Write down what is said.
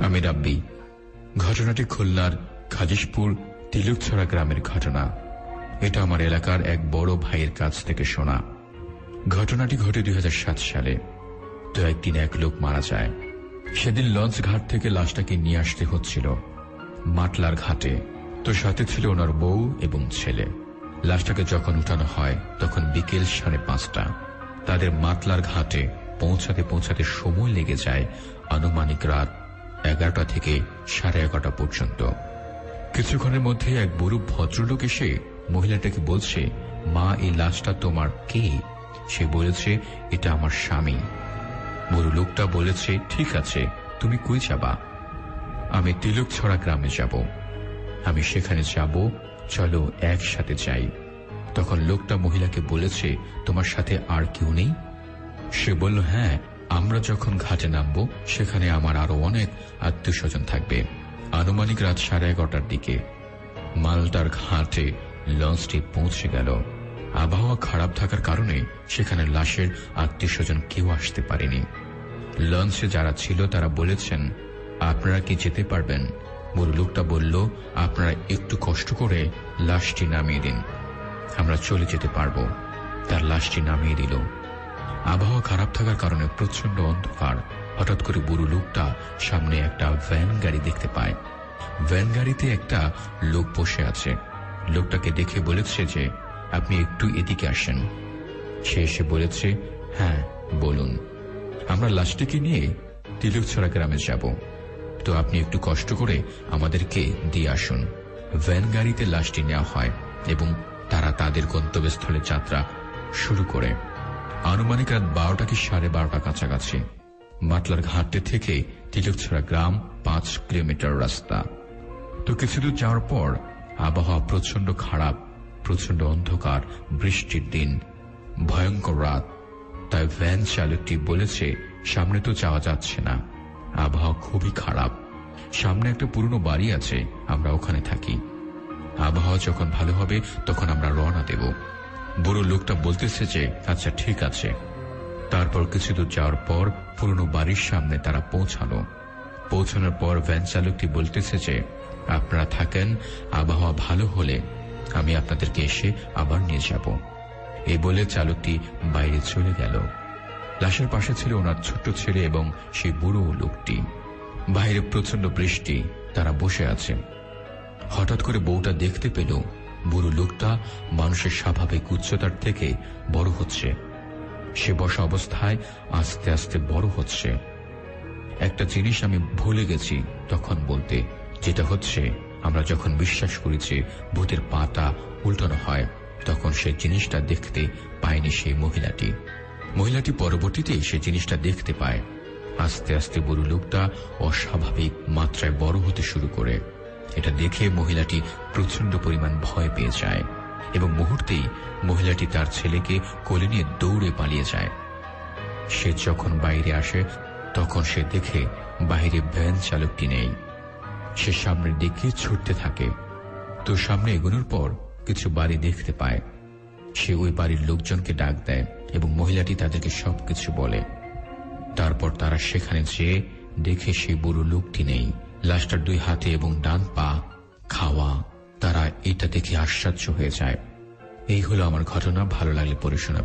আমি রাব্বি, ঘটনাটি খুলনার খাজিশপুর তিলুকছড়া গ্রামের ঘটনা। এটা আমার এলাকার এক বড় ভাইয়ের কাছ থেকে শোনা। ঘটনাটি ঘটে দুই হাজার সাত সালে। তো একদিন এক লোক মারা যায়। সেদিন লঞ্চ ঘাট থেকে লাশটাকে নিয়ে আসতে হচ্ছিল, মাটলার ঘাটে। তো সাথে ছিল ওনার বউ এবং ছেলে। লাশটাকে যখন উঠানো হয়, তখন বিকেল সাড়ে পাঁচটা। তাদের মাতলার ঘাটে পৌঁছাতে পৌঁছাতে সময় লেগে যায়। আনুমানিক রাত এগারোটা থেকে সাড়ে এগারোটা পর্যন্ত। কিছুক্ষণের মধ্যে এক বুড়ো ভদ্রলোক এসে মহিলাটাকে বলছে, মা, এই লাশটা তোমার কে? সে বলেছে, এটা আমার স্বামী। বুড়ো লোকটা বলেছে, ঠিক আছে, তুমি কই যাবা? আমি তিলক ছড়া গ্রামে যাব। আমি সেখানে যাব, চলো একসাথে যাই। তখন লোকটা মহিলাকে বলেছে, তোমার সাথে আর কেউ নেই? সে বলল হ্যাঁ আমরা যখন ঘাটে নামব, সেখানে আমার আরও অনেক আত্মীয় স্বজন থাকবে। আনুমানিক রাত সাড়ে এগারোটার দিকে। মালটার ঘাটে লঞ্চটি পৌঁছে গেল। আবহাওয়া খারাপ থাকার কারণে সেখানে লাশের আত্মীয় স্বজন কেউ আসতে পারেনি। লঞ্চে যারা ছিল, তারা বলেছেন, আপনারা কি যেতে পারবেন? বুড়ো লোকটা বলল, আপনারা একটু কষ্ট করে লাশটি নামিয়ে দিন। আমরা চলে যেতে পারব। তার লাশটি নামিয়ে দিল। আবহাওয়া খারাপ থাকার কারণে প্রচণ্ড অন্ধকার। হঠাৎ করে বুড়ো লোকটা সামনে একটা ভ্যান গাড়ি দেখতে পায়। ভ্যান গাড়িতে একটা লোক বসে আছে। লোকটাকে দেখে বলেছে যে, আপনি একটু এদিকে আসেন। সে এসে বলেছে হ্যাঁ বলুন। আমরা লাশটিকে নিয়ে তিলকছড়া গ্রামে যাব। তো আপনি একটু কষ্ট করে আমাদেরকে দিয়ে আসুন। ভ্যান গাড়িতে লাশটি নেওয়া হয় এবং তারা তাদের গন্তব্যস্থলে যাত্রা শুরু করে। আনুমানিক রাত বারোটা কি সাড়ে বারোটা কাছাকাছি। মাতলার ঘাটে থেকে তিলকছড়া গ্রাম পাঁচ কিলোমিটার রাস্তা। তো কিছুদূর যাওয়ার পর আবহাওয়া প্রচণ্ড খারাপ প্রচণ্ড অন্ধকার, বৃষ্টির দিন। ভয়ঙ্কর রাত। তাই ভ্যান চালকটি বলেছে, সামনে তো যাওয়া যাচ্ছে না। আবহাওয়া খুবই খারাপ। সামনে একটা পুরনো বাড়ি আছে, আমরা ওখানে থাকি। আবহাওয়া যখন ভালো হবে, তখন আমরা রওনা দেব। বুড়ো লোকটা বলতেছে যে আচ্ছা ঠিক আছে। তারপর কিছু দূর যাওয়ার পর পুরনো বাড়ির সামনে তারা পৌঁছালো। পৌঁছানোর পর ভ্যান চালকটি বলতেছে যে, আপনারা থাকেন, আবহাওয়া ভালো হলে আমি আপনাদেরকে এসে আবার নিয়ে যাব। এই বলে চালকটি বাইরে চলে গেল। লাশের পাশে ছিল ওনার ছোট্ট ছেলে এবং সেই বুড়ো লোকটি। বাইরে প্রচণ্ড বৃষ্টি, তারা বসে আছে। হঠাৎ করে বউটা দেখতে পেল বুড়ো লোকটা মানুষের স্বাভাবিক উচ্চতার থেকে বড় হচ্ছে। সে বসা অবস্থায় আস্তে আস্তে বড় হচ্ছে। একটা জিনিস আমি ভুলে গেছি তখন বলতে, যেটা হচ্ছে, আমরা যখন বিশ্বাস করি যে ভূতের পাতা উল্টানো হয়, তখন সে জিনিসটা দেখতে পায়নি সেই মহিলাটি। মহিলাটি পরবর্তীতে সে জিনিসটা দেখতে পায়। আস্তে আস্তে বুড়ো লোকটা অস্বাভাবিক মাত্রায় বড় হতে শুরু করে। এটা দেখে মহিলাটি প্রচণ্ড পরিমাণ ভয় পেয়ে যায় এবং মুহূর্তেই মহিলাটি তার ছেলেকে কোলে নিয়ে দৌড়ে পালিয়ে যায়। সে যখন বাইরে আসে, তখন সে দেখে বাইরে ভ্যান চালকটি নেই। সে সামনের দিকে ছুটতে থাকে। তো সামনে এগোনোর পর কিছু বাড়ি দেখতে পায়। সে ওই বাড়ির লোকজনকে ডাক দেয় এবং মহিলাটি তাদেরকে সবকিছু বলে। তারপর তারা সেখানে যেয়ে দেখে সেই বুড়ো লোকটি নেই। লাশটার দুই হাতে এবং ডান পা খাওয়া, তারা এটা দেখে আশ্চর্য হয়ে যায়। এই হলো আমার ঘটনা, ভালো লাগলে পড়ে